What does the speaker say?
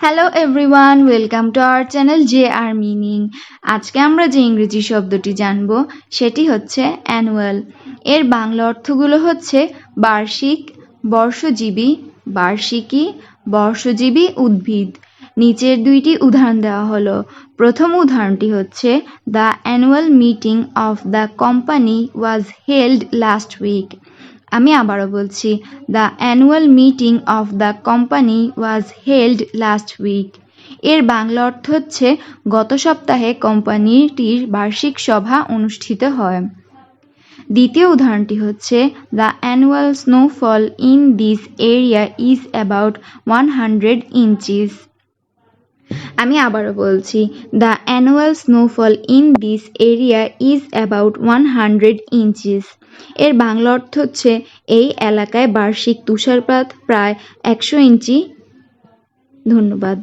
Hello everyone welcome to our channel J R meaning আজকে আমরা যে ইংরেজি শব্দটি জানব, সেটি হচ্ছে অ্যানুয়াল এর বাংলা অর্থগুলো হচ্ছে বার্ষিক, বর্ষজীবী, বার্ষিকী, বর্ষজীবী উদ্ভিদ। নিচের দুইটি উদাহরণ দেওয়া হলো। প্রথম উদাহরণটি হচ্ছে the annual meeting of the company was held last week আমি আবারও বলছি the annual meeting of the company was held last week এর বাংলা অর্থ হচ্ছে, গত সপ্তাহে কোম্পানিটির বার্ষিক সভা অনুষ্ঠিত হয়। দ্বিতীয় উদাহরণটি হচ্ছে the annual snowfall in this area is about one hundred inches আমি আবারও বলছি the annual snowfall in this area is about one hundred inches এর বাংলা অর্থ হচ্ছে, এই এলাকায় বার্ষিক তুষারপাত প্রায় একশো ইঞ্চি। ধন্যবাদ।